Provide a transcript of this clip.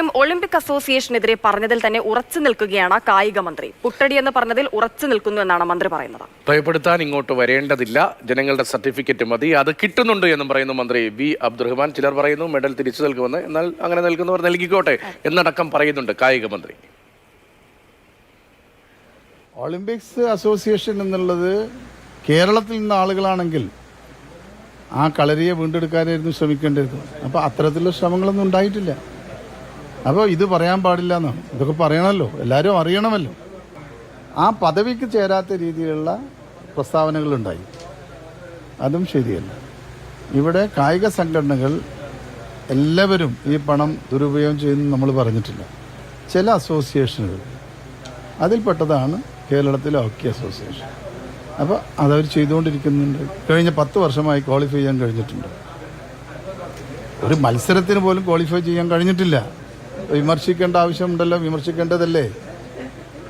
അതേസമയം ഒളിമ്പിക് അസോസിയേഷനെതിരെ പറഞ്ഞതിൽ തന്നെ ഉറച്ചു നിൽക്കുകയാണ് കായിക മന്ത്രി. പുട്ടടി എന്ന് പറഞ്ഞതിൽ ഉറച്ചു നിൽക്കുന്നു എന്നാണ് മന്ത്രി പറയുന്നത്. ഭയപ്പെടുത്താൻ ഇങ്ങോട്ട് വരേണ്ടതില്ല. ജനങ്ങളുടെ സർട്ടിഫിക്കറ്റ് മതി. അത് കിട്ടുന്നുണ്ട് എന്നും പറയുന്നു മന്ത്രി വി. അബ്ദുറഹ്മാൻ. ചിലർ പറയുന്നു മെഡൽ തിരിച്ചു നൽകുമെന്ന്. എന്നാൽ അങ്ങനെ നൽകുന്നവർ നൽകിക്കോട്ടെ എന്നടക്കം പറയുന്നുണ്ട് കായിക മന്ത്രി. ഒളിമ്പിക്സ് അസോസിയേഷൻ എന്നുള്ളത് കേരളത്തിൽ നിന്ന് ആളുകളാണെങ്കിൽ ആ കളരിയെ വീണ്ടെടുക്കാനായിരുന്നു ശ്രമിക്കേണ്ടത് അപ്പോൾ അത്തരത്തിലുള്ള ശ്രമങ്ങളൊന്നും ഉണ്ടായിട്ടില്ല. അപ്പോൾ ഇത് പറയാൻ പാടില്ല എന്നാണ് ഇതൊക്കെ പറയണമല്ലോ. എല്ലാവരും അറിയണമല്ലോ. ആ പദവിക്ക് ചേരാത്ത രീതിയിലുള്ള പ്രസ്താവനകളുണ്ടായി. അതും ശരിയല്ല. ഇവിടെ കായിക സംഘടനകൾ എല്ലാവരും ഈ പണം ദുരുപയോഗം ചെയ്യുന്നു നമ്മൾ പറഞ്ഞിട്ടില്ല. ചില അസോസിയേഷനുകൾ. അതിൽപ്പെട്ടതാണ് കേരളത്തിലെ ഹോക്കി അസോസിയേഷൻ. അപ്പോൾ അതവർ ചെയ്തുകൊണ്ടിരിക്കുന്നുണ്ട്. കഴിഞ്ഞ പത്ത് വർഷമായി ക്വാളിഫൈ ചെയ്യാൻ കഴിഞ്ഞിട്ടുണ്ട്. ഒരു മത്സരത്തിന് പോലും ക്വാളിഫൈ ചെയ്യാൻ കഴിഞ്ഞിട്ടില്ല. വിമർശിക്കേണ്ട ആവശ്യമുണ്ടല്ലോ വിമർശിക്കേണ്ടതല്ലേ?